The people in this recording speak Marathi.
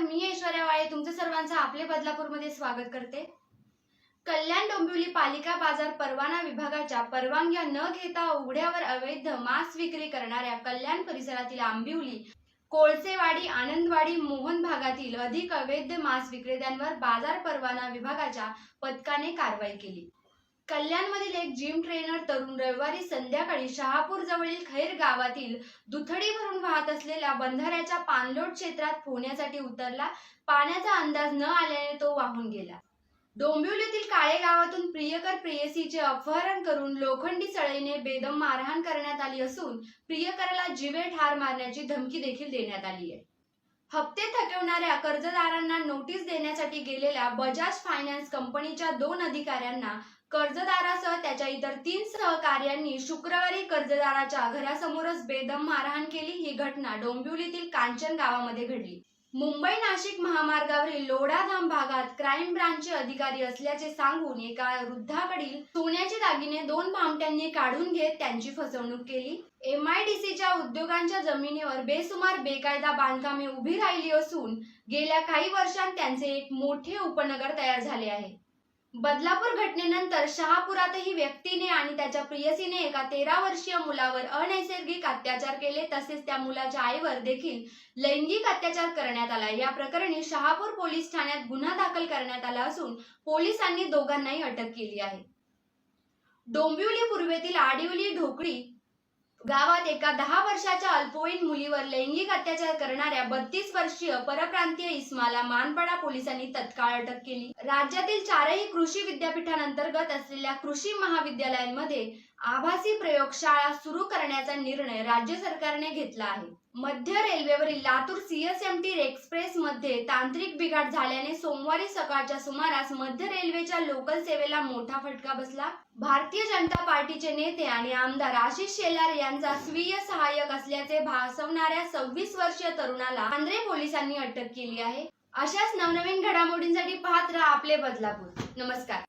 मी ऐश्वर्या वाळे तुमचं सर्वांचं आपले बदलापूरमध्ये स्वागत करते. कल्याण डोंबिवली पालिका बाजार परवाना विभागाच्या परवानग्या न घेता उघड्यावर अवैध मांस विक्री करणाऱ्या कल्याण परिसरातील आंबिवली कोळसेवाडी आनंदवाडी मोहन भागातील अधिक अवैध मांस विक्रेत्यांवर बाजार परवाना विभागाच्या पथकाने कारवाई केली. कल्याणमधील एक जिम ट्रेनर तरुण रविवारी संध्याकाळी शहापूर जवळील खैर गावातील दुथडी भरून वाहत असलेल्या बंधाऱ्याच्या पाणलोट क्षेत्रात पोहण्यासाठी उतरला. पाण्याचा अंदाज न आल्याने तो वाहून गेला. डोंबिवलीतील काळे गावातून प्रियकर प्रेयसीचे अपहरण करून लोखंडी सळईने बेदम मारहाण करण्यात आली असून प्रियकराला जिवे ठार मारण्याची धमकी देखील देण्यात आली आहे. हप्ते थकवणाऱ्या कर्जदारांना नोटीस देण्यासाठी गेलेल्या बजाज फायनान्स कंपनीच्या दोन अधिकाऱ्यांना कर्जदारासह त्याच्या इतर तीन सहकार्यांनी शुक्रवारी कर्जदाराच्या घरासमोरच बेदम मारहाण केली. ही घटना डोंबिवलीतील कांचन गावामध्ये घडली. मुंबई नाशिक महामार्गावरील लोढाधाम भागात क्राईम ब्रांचचे अधिकारी असल्याचे सांगून एका वृद्धाकडील सोन्याचे दागिने दोन भामट्यांनी काढून घेत त्यांची फसवणूक केली. एम आयडीसीच्या उद्योगांच्या जमिनीवर बेसुमार बेकायदा बांधकामे उभी राहिली असून गेल्या काही वर्षांत त्यांचे एक मोठे उपनगर तयार झाले आहे. बदलापूर घटनेनंतर शहापुरातही व्यक्तीने आणि त्याच्या प्रियसीने एका तेरा वर्षीय मुलावर अनैसर्गिक अत्याचार केले. तसेच त्या मुलाच्या आईवर देखील लैंगिक अत्याचार करण्यात आला. या प्रकरणी शहापूर पोलीस ठाण्यात गुन्हा दाखल करण्यात आला असून पोलिसांनी दोघांनाही अटक केली आहे. डोंबिवली पूर्वेतील आडिवली ढोकळी गावात एका दहा वर्षाच्या अल्पवयीन मुलीवर लैंगिक अत्याचार करणाऱ्या बत्तीस वर्षीय परप्रांतीय इस्माला मानपाडा पोलिसांनी तत्काळ अटक केली. राज्यातील चारही कृषी विद्यापीठांतर्गत असलेल्या कृषी महाविद्यालयांमध्ये आभासी प्रयोगशाळा सुरू करण्याचा निर्णय राज्य सरकारने घेतला आहे. मध्य रेल्वेवरील लातूर सीएसएमटी एक्सप्रेस मध्ये तांत्रिक बिघाड झाल्याने सोमवारी सकाळच्या सुमारास मध्य रेल्वेच्या लोकल सेवेला मोठा फटका बसला. भारतीय जनता पार्टीचे नेते आणि आमदार आशिष शेलार या त्यांचा स्वीय सहाय्यक असल्याचे भासवणाऱ्या सव्वीस वर्षीय तरुणाला आंध्रे पोलिसांनी अटक केली आहे. अशाच नवनवीन घडामोडींसाठी पाहत राहा आपले बदलापूर. नमस्कार.